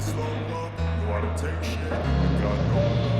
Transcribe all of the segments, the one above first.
slow up, I don't take shit. I got no love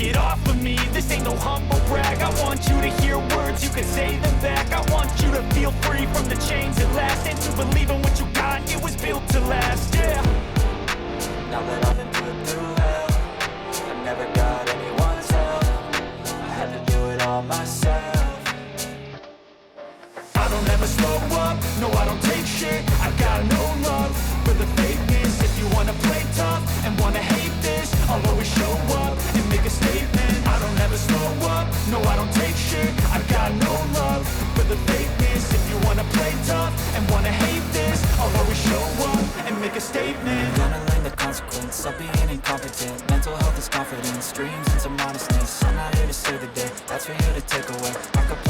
Get off of me, this ain't no humble brag. I want you to hear words, you can say them back. I want you to feel free from the chains at last. And to believe in what you got, it was built to last. Yeah. Now that I've a statement Gonna learn the consequence of being incompetent. Mental health is confidence, dreams some modestness. I'm not here to save the day, that's for you to take away.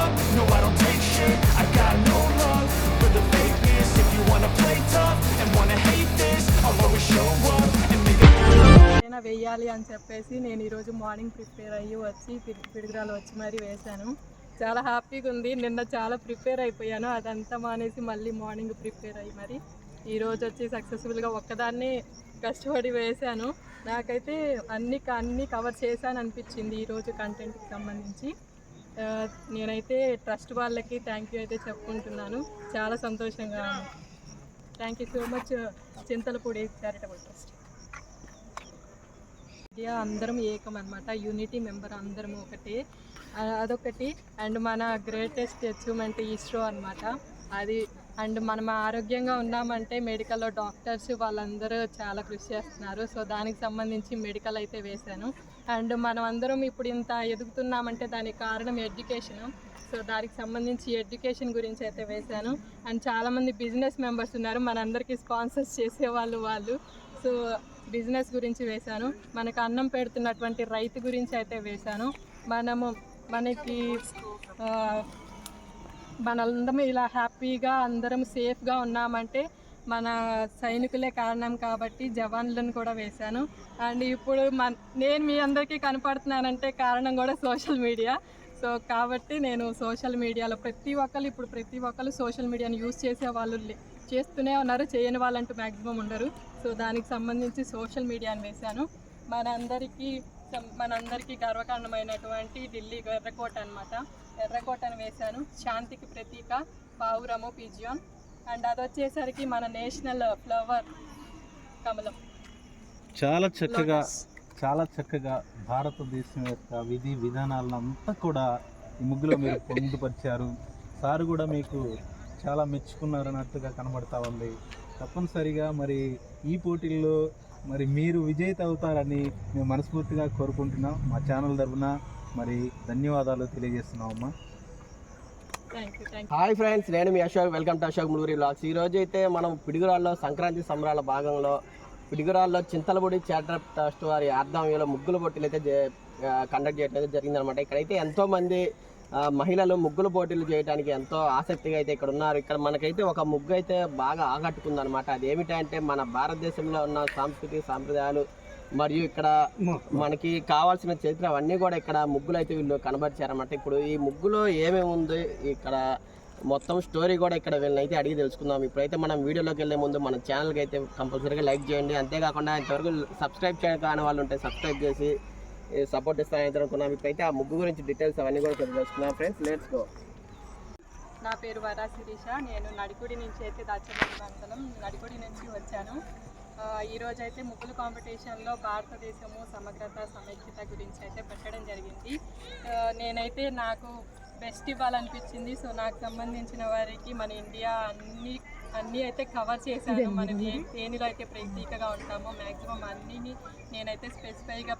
up, అయినా వేయాలి అని చెప్పేసి నేను ఈరోజు morning prepare అయ్యి వచ్చి పిడి- పిడుగురాలు వచ్చి మరీ వేశాను. చాలా హ్యాపీగా ఉంది. నిన్న చాలా ప్రిపేర్ అయిపోయాను. అదంతా మానేసి మళ్ళీ మార్నింగ్ ప్రిపేర్ అయ్యి మరి ఈరోజు వచ్చి సక్సెస్ఫుల్గా ఒక్కదాన్ని కష్టపడి వేశాను. నాకైతే అన్ని అన్ని కవర్ చేశాను అనిపించింది ఈరోజు కంటెంట్కి సంబంధించి. నేనైతే ట్రస్ట్ వాళ్ళకి థ్యాంక్ యూ అయితే చెప్పుకుంటున్నాను. చాలా సంతోషంగా thank you so much Chintalapudi charitable trust. India అందరం ఏకం అనమాట యూనిటీ మెంబర్ అందరం ఒకటి. అదొకటి. అండ్ మన గ్రేటెస్ట్ అచీవ్మెంట్ ఇస్రో అనమాట అది అండ్ మనం ఆరోగ్యంగా ఉన్నామంటే మెడికల్లో డాక్టర్స్ వాళ్ళందరూ చాలా కృషి చేస్తున్నారు. సో దానికి సంబంధించి మెడికల్ అయితే వేశాను. అండ్ మనం అందరం ఇప్పుడు ఇంత ఎదుగుతున్నామంటే దానికి కారణం ఎడ్యుకేషన్ సో దానికి సంబంధించి ఎడ్యుకేషన్ గురించి అయితే వేశాను. అండ్ చాలామంది బిజినెస్ మెంబర్స్ ఉన్నారు. మనందరికీ స్పాన్సర్స్ చేసేవాళ్ళు వాళ్ళు. సో బిజినెస్ గురించి వేశాను. మనకు అన్నం పెడుతున్నటువంటి రైతు గురించి అయితే వేశాను. మనము మనకి మనందరం ఇలా హ్యాపీగా అందరం సేఫ్గా ఉన్నామంటే మన సైనికులే కారణం కాబట్టి జవాన్లను కూడా వేశాను. అండ్ ఇప్పుడు మన నేను మీ అందరికీ కనపడుతున్నానంటే కారణం కూడా సోషల్ మీడియా. సో కాబట్టి నేను సోషల్ మీడియాలో ప్రతి ఒక్కరు ఇప్పుడు ప్రతి ఒక్కరు సోషల్ మీడియాని యూస్ చేసే వాళ్ళు చేస్తూనే ఉన్నారు చేయని వాళ్ళంటూ మ్యాక్సిమం ఉండరు. సో దానికి సంబంధించి సోషల్ మీడియాని వేశాను. మనందరికీ మనందరికీ గర్వకారణమైనటువంటి ఢిల్లీ ఎర్రకోట అనమాట ఎర్రకోటను వేశాను. శాంతికి ప్రతీక పావురము పిజియాన్. అండ్ అది వచ్చేసరికి మన నేషనల్ ఫ్లవర్ కమలం. చాలా చక్కగా. చాలా చక్కగా భారతదేశం యొక్క విధి విధానాలను అంతా కూడా ఈ ముగ్గులో మీరు పొందుపరిచారు. సార్ కూడా మీకు చాలా మెచ్చుకున్నారు అన్నట్టుగా కనబడతా ఉంది. తప్పనిసరిగా మరి ఈ పోటీల్లో మరి మీరు విజేత అవుతారని మేము మనస్ఫూర్తిగా కోరుకుంటున్నాం. మా ఛానల్ తరఫున మరి ధన్యవాదాలు యూ థ్యాంక్ హాయ్ ఫ్రెండ్స్ నేను మీ Ashok. Welcome to Ashok Muluguri blogs ఈ రోజు అయితే మనం పిడుగురాల్లో సంక్రాంతి సంబరాల భాగంలో పిడిగురాల్లో చింతలపూడి చాటర్ ట్రస్ట్ వారి ఆధ్వర్యంలో ముగ్గుల పోటీలు అయితే కండక్ట్ చేయడం అయితే జరిగిందనమాట ఇక్కడైతే ఎంతోమంది మహిళలు ముగ్గుల పోటీలు చేయడానికి ఎంతో ఆసక్తిగా అయితే ఇక్కడ ఉన్నారు. ఇక్కడ మనకైతే ఒక ముగ్గు అయితే బాగా ఆకట్టుకుందనమాట అది ఏమిటంటే మన భారతదేశంలో ఉన్న సాంస్కృతిక సాంప్రదాయాలు మరియు ఇక్కడ మనకి కావాల్సిన చరిత్ర అవన్నీ కూడా ఇక్కడ ముగ్గులు అయితే వీళ్ళు కనబరిచారన్నమాట. ఇప్పుడు ఈ ముగ్గులో ఏమేమి ఉంది ఇక్కడ మొత్తం స్టోరీ కూడా ఇక్కడ వీళ్ళని అయితే అడిగి తెలుసుకుందాం. ఇప్పుడైతే మనం వీడియోలోకి వెళ్ళే ముందు మన ఛానల్కి అయితే కంపల్సరీగా లైక్ చేయండి. అంతేకాకుండా ఇంతవరకు సబ్స్క్రైబ్ చేయడానికి కాని వాళ్ళు ఉంటే సబ్స్క్రైబ్ చేసి సపోర్ట్ ఇస్తారని అనుకున్నాం. ఇప్పుడైతే ఆ ముగ్గు గురించి డీటెయిల్స్ అవన్నీ కూడా తెలుసుకుందాం ఫ్రెండ్స్ లెట్స్ గో నా పేరు వరా శిరీష. నేను నడికుడి నుంచి అయితే దాచపల్లి మండలం నడికుడి నుంచి వచ్చాను. ఈరోజు అయితే ముగ్గులు కాంపిటీషన్లో భారతదేశము సమగ్రత సమైక్యత గురించి అయితే పెట్టడం జరిగింది. నేనైతే నాకు బెస్ట్ ఇవ్వాలనిపించింది. సో నాకు సంబంధించిన వారికి మన ఇండియా అన్ని అన్నీ అయితే కవర్ చేశాను మనం ఏ దేనిలో అయితే ప్రత్యేకగా ఉంటామో మ్యాక్సిమం అన్నిని నేనైతే స్పెసిఫైగా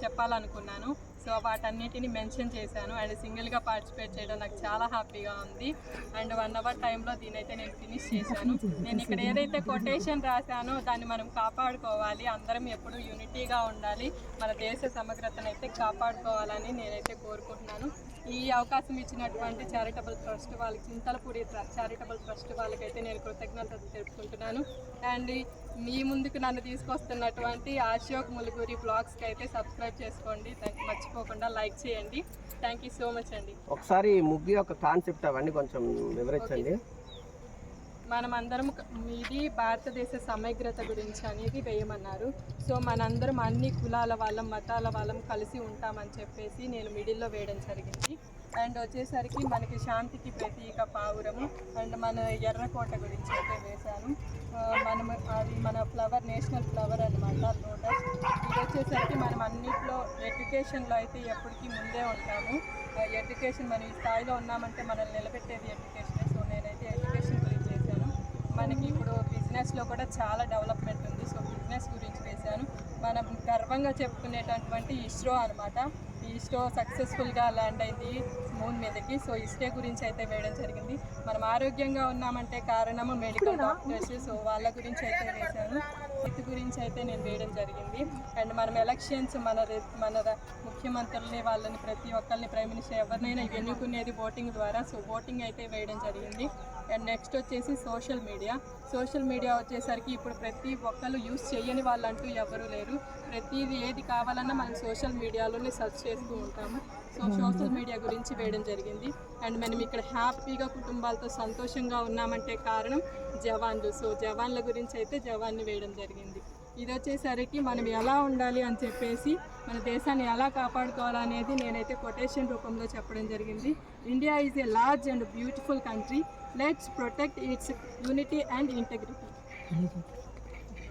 చెప్పాలనుకున్నాను. సో వాటన్నిటిని మెన్షన్ చేశాను. అండ్ సింగిల్గా పార్టిసిపేట్ చేయడం నాకు చాలా హ్యాపీగా ఉంది. అండ్ వన్ అవర్ టైంలో దీని అయితే నేను ఫినిష్ చేశాను. నేను ఇక్కడ ఏదైతే కొటేషన్ రాశానో దాన్ని మనం కాపాడుకోవాలి. అందరం ఎప్పుడు యూనిటీగా ఉండాలి. మన దేశ సమగ్రతను అయితే కాపాడుకోవాలని నేనైతే కోరుకుంటున్నాను. ఈ అవకాశం ఇచ్చినటువంటి చారిటబుల్ ట్రస్ట్ వాళ్ళకి చింతలపూడి చారిటబుల్ ట్రస్ట్ వాళ్ళకైతే నేను కృతజ్ఞతలు తెలుపుకుంటున్నాను. అండ్ మీ ముందుకు నన్ను తీసుకొస్తున్నటువంటి అశోక్ ములుగురి బ్లాగ్స్కి అయితే సబ్స్క్రైబ్ చేసుకోండి. మర్చిపోకుండా లైక్ చేయండి. థ్యాంక్ యూ సో మచ్ అండి. ఒకసారి ముగ్గు యొక్క కాన్సెప్ట్ అవన్నీ కొంచెం వివరించండి. మనం అందరం ఇది భారతదేశ సమగ్రత గురించి అనేది వేయమన్నారు. సో మనందరం అన్ని కులాల వాళ్ళం మతాల వాళ్ళం కలిసి ఉంటామని చెప్పేసి నేను మిడిల్లో వేయడం జరిగింది. అండ్ వచ్చేసరికి మనకి శాంతికి ప్రతీక పావురము. అండ్ మన ఎర్రకోట గురించి అయితే వేశాను. మనం అది మన ఫ్లవర్ నేషనల్ ఫ్లవర్ అనమాట లోటస్ ఇది వచ్చేసరికి మనం అన్నిట్లో ఎడ్యుకేషన్లో అయితే ఎప్పటికీ ముందే ఉంటాము. ఎడ్యుకేషన్ మనం ఈ స్థాయిలో ఉన్నామంటే మనల్ని నిలబెట్టేది ఎడ్యుకేషన్ సో నేనైతే ఎడ్యుకేషన్ గురించి వేశాను మనకి ఇప్పుడు బిజినెస్లో కూడా చాలా డెవలప్మెంట్ ఉంది. సో బిజినెస్ గురించి వేశాను మనం గర్వంగా చెప్పుకునేటటువంటి ఇస్రో అనమాట ఈ ఇస్రో సక్సెస్ఫుల్గా ల్యాండ్ అయింది మూన్ మీదకి. సో ఇస్రో గురించి అయితే వేయడం జరిగింది. మనం ఆరోగ్యంగా ఉన్నామంటే కారణము మెడికల్ డాక్టర్స్ సో వాళ్ళ గురించి అయితే వేశాను. వీటి గురించి అయితే నేను వేయడం జరిగింది. అండ్ మనం ఎలక్షన్స్ మన మన ముఖ్యమంత్రుల్ని వాళ్ళని ప్రతి ఒక్కరిని ప్రైమ్ మినిస్టర్ ఎవరినైనా ఎన్నుకునేది ఓటింగ్ ద్వారా. సో ఓటింగ్ అయితే వేయడం జరిగింది. అండ్ నెక్స్ట్ వచ్చేసి సోషల్ మీడియా. సోషల్ మీడియా వచ్చేసరికి ఇప్పుడు ప్రతి ఒక్కరు యూస్ చేయని వాళ్ళంటూ ఎవరు లేరు. ప్రతిది ఏది కావాలన్నా మనం సోషల్ మీడియాలోనే సెర్చ్ చేస్తూ ఉంటాము. సో సోషల్ మీడియా గురించి వేయడం జరిగింది. అండ్ మనం ఇక్కడ హ్యాపీగా కుటుంబాలతో సంతోషంగా ఉన్నామంటే కారణం జవాన్లు. సో జవాన్ల గురించి అయితే జవాన్ని వేయడం జరిగింది. ఇది వచ్చేసరికి మనం ఎలా ఉండాలి అని చెప్పేసి మన దేశాన్ని ఎలా కాపాడుకోవాలనేది నేనైతే కొటేషన్ రూపంలో చెప్పడం జరిగింది. India is a large and beautiful country. Let's protect its unity and integrity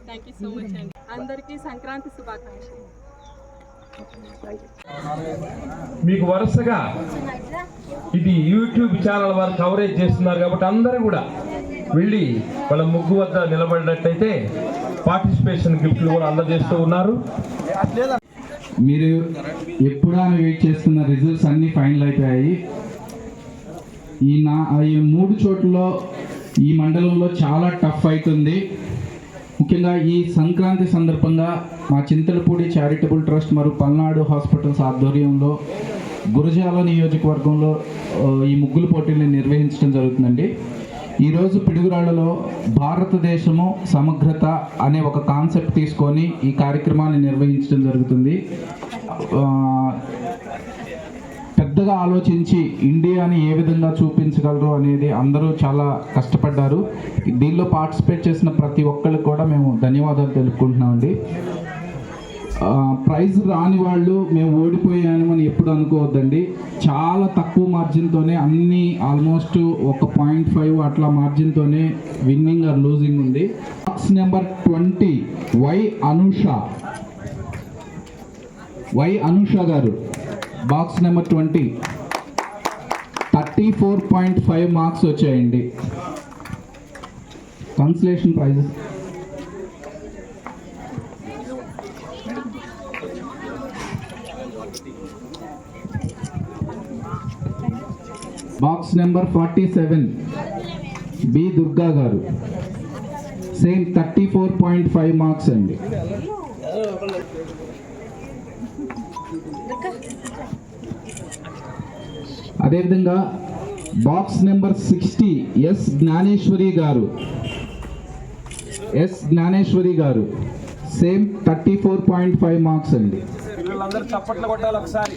thank you so much అండి అందరికీ సంక్రాంతి శుభాకాంక్షలు. మీకు వరుసగా ఇది యూట్యూబ్ ఛానల్ వారు కవరేజ్ చేస్తున్నారు కాబట్టి అందరూ కూడా వెళ్ళి వాళ్ళ ముగ్గు వద్ద నిలబడినట్టయితే పార్టిసిపేషన్ గిఫ్ట్లు కూడా అందజేస్తూ ఉన్నారు. మీరు ఎప్పుడా వెయిట్ చేస్తున్న రిజల్ట్స్ అన్నీ ఫైనల్ అయిపోయాయి ఈ నా ఈ మూడు చోట్ల ఈ మండలంలో చాలా టఫ్ అవుతుంది ముఖ్యంగా ఈ సంక్రాంతి సందర్భంగా మా చింతలపూడి చారిటబుల్ ట్రస్ట్ మరియు పల్నాడు హాస్పిటల్స్ ఆధ్వర్యంలో గురజాల నియోజకవర్గంలో ఈ ముగ్గులు పోటీలు నిర్వహించడం జరుగుతుందండి. ఈరోజు పిడుగురాళ్ళలో భారతదేశము సమగ్రత అనే ఒక కాన్సెప్ట్ తీసుకొని ఈ కార్యక్రమాన్ని నిర్వహించడం జరుగుతుంది. పెద్దగా ఆలోచించి ఇండియాని ఏ విధంగా చూపించగలరు అనేది అందరూ చాలా కష్టపడ్డారు. దీనిలో పార్టిసిపేట్ చేసిన ప్రతి ఒక్కరికి కూడా మేము ధన్యవాదాలు తెలుపుకుంటున్నామండి. ప్రైజ్ రాని వాళ్ళు మేము ఓడిపోయాను అని ఎప్పుడు అనుకోవద్దండి. చాలా తక్కువ మార్జిన్తోనే అన్ని ఆల్మోస్ట్ ఒక పాయింట్ ఫైవ్ అట్లా మార్జిన్తోనే విన్నింగ్ ఆర్ లూజింగ్ ఉంది. Box number twenty Y Anusha. Y Anusha garu. Box number twenty. Thirty four point five marks వచ్చాయండి. Consolation prizes box number forty seven B Durga garu. Same thirty four point five marks అండి. అదేవిధంగా box number sixty S Jnaneswari garu. S Jnaneswari garu. Same thirty four point five marks అండి. పిల్లలందరూ చప్పట్లు కొట్టాలి ఒకసారి.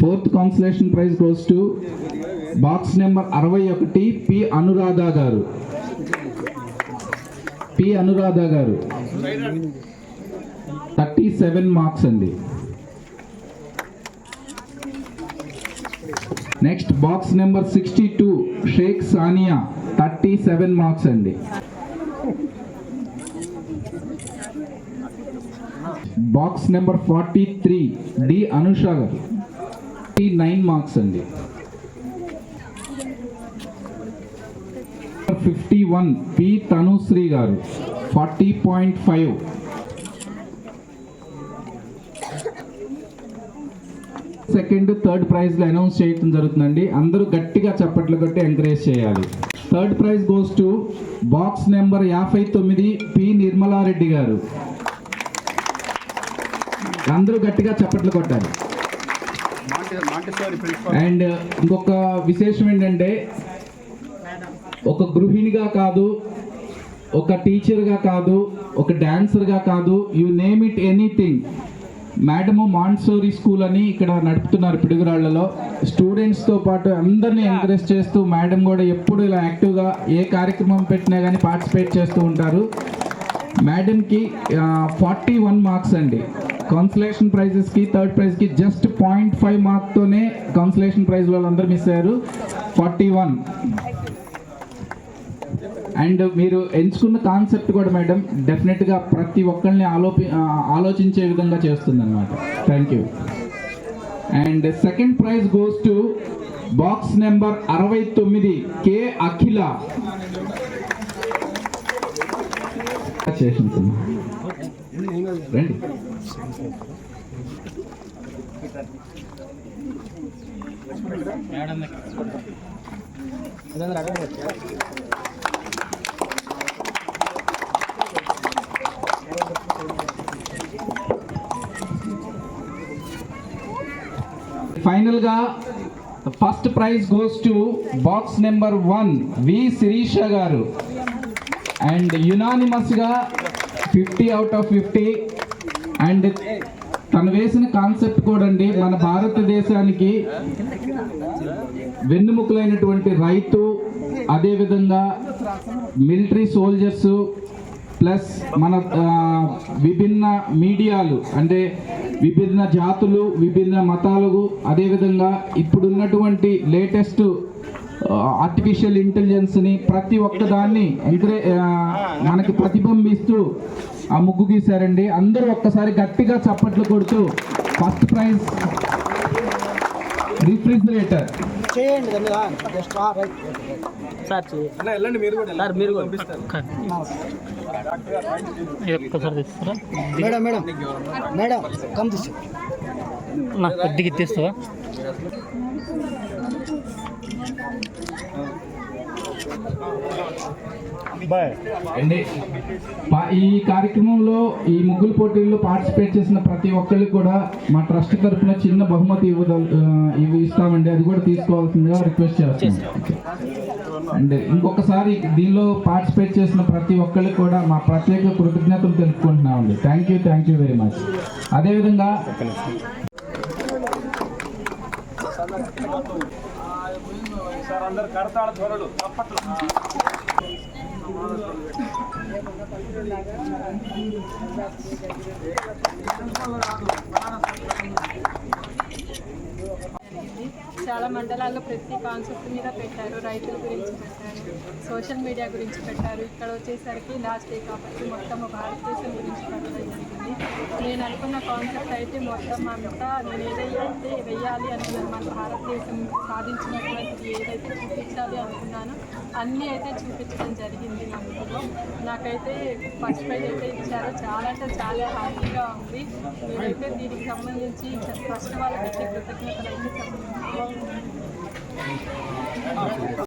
Fourth consolation prize goes to box number అరవై ఒకటి P Anuradha garu. P Anuradha garu. Thirty seven marks అండి. Next box number sixty two Sheikh Sania thirty seven marks అండి. Box number forty three D Anusha garu nine marks అండి. Fifty one P Tanushree garu forty point five second third ప్రైజ్లు announce చేయడం జరుగుతుందండి. అందరూ గట్టిగా చప్పట్లు కొట్టి ఎంకరేజ్ చేయాలి. Third prize goes to box number యాభై తొమ్మిది పి. నిర్మలారెడ్డి గారు. అందరూ గట్టిగా చప్పట్లు కొట్టాలి. అండ్ ఇంకొక విశేషం ఏంటంటే ఒక గృహిణిగా కాదు ఒక టీచర్గా కాదు ఒక డాన్సర్గా కాదు you name it anything madam Montessori school అని ఇక్కడ నడుపుతున్నారు పిడుగురాళ్ళలో. స్టూడెంట్స్తో పాటు అందరినీ ఎంకరేజ్ చేస్తూ మేడం కూడా ఎప్పుడు ఇలా యాక్టివ్గా ఏ కార్యక్రమం పెట్టినా కానీ పార్టిసిపేట్ చేస్తూ ఉంటారు. మేడంకి ఫార్టీ వన్ మార్క్స్ అండి. కాన్సలేషన్ ప్రైజెస్కి థర్డ్ ప్రైజ్కి జస్ట్ పాయింట్ ఫైవ్ మార్క్తోనే కాన్సలేషన్ ప్రైజ్ వాళ్ళందరూ మిస్ అయ్యారు. ఫార్టీ వన్ అండ్ మీరు ఎంచుకున్న కాన్సెప్ట్ కూడా మేడం డెఫినెట్గా ప్రతి ఒక్కరిని ఆలోపి ఆలోచించే విధంగా చేస్తుంది అనమాట thank you and second prize goes to box number అరవై తొమ్మిది కే అఖిల రండి మేడం గా first prize goes to box number one V Sirisha garu. And యునానిమస్గా fifty out of fifty. And తను వేసిన కాన్సెప్ట్ కూడా అండి మన భారతదేశానికి వెన్నుముకలైనటువంటి రైతు అదేవిధంగా మిలిటరీ సోల్జర్స్ ప్లస్ మన విభిన్న మీడియాలు అంటే విభిన్న జాతులు విభిన్న మతాలు అదేవిధంగా ఇప్పుడున్నటువంటి లేటెస్ట్ ఆర్టిఫిషియల్ ఇంటెలిజెన్స్ని ప్రతి ఒక్కదాన్ని ఎంకరే మనకి ప్రతిబింబిస్తూ ఆ ముగ్గు గీశారండి. అందరూ ఒక్కసారి గట్టిగా చప్పట్లు కొడుతూ ఫస్ట్ ప్రైజ్ రిఫ్రిజిరేటర్. చేయండి సార్ మీరు కూడా సార్ మీరు కూడా ఒక్కసారి తెస్తారా మేడం మేడం మేడం కమ్ తీసు కొద్దిగా ఇచ్చేస్తావా అండి ఈ కార్యక్రమంలో ఈ ముగ్గులు పోటీల్లో పార్టిసిపేట్ చేసిన ప్రతి ఒక్కరికి కూడా మా ట్రస్ట్ తరఫున చిన్న బహుమతి ఇవ్వదల్ ఇవి ఇస్తామండి. అది కూడా తీసుకోవాల్సిందిగా రిక్వెస్ట్ చేస్తున్నాం. అండి ఇంకొకసారి దీనిలో పార్టిసిపేట్ చేసిన ప్రతి ఒక్కరికి కూడా మా ప్రత్యేక కృతజ్ఞతలు తెలుపుకుంటున్నామండి. Thank you thank you very much. అదేవిధంగా సార్ అందరు కరతాళ త్వరలు చప్పట్లు చాలా మండలాల్లో ప్రతి కాన్సెప్ట్ మీద పెట్టారు రైతుల గురించి పెట్టారు సోషల్ మీడియా గురించి పెట్టారు. ఇక్కడ వచ్చేసరికి లాస్ట్ డే కాబట్టి మొత్తం భారతదేశం గురించి పెట్టడం జరిగింది నేను అనుకున్న కాన్సెప్ట్ అయితే మొత్తం అంతా నేను ఏదైతే వెయ్యాలి అనుకున్నాను మన భారతదేశం సాధించినటువంటిది ఏదైతే చూపించాలి అనుకున్నానో అన్నీ అయితే చూపించడం జరిగింది నా నాకైతే ఫస్ట్ ప్రైజ్ అయితే ఇచ్చారో. చాలా అంటే చాలా హ్యాపీగా ఉంది. నేనైతే దీనికి సంబంధించి ఫస్ట్ వాళ్ళకైతే కృతజ్ఞతలు అయితే 頑張れ!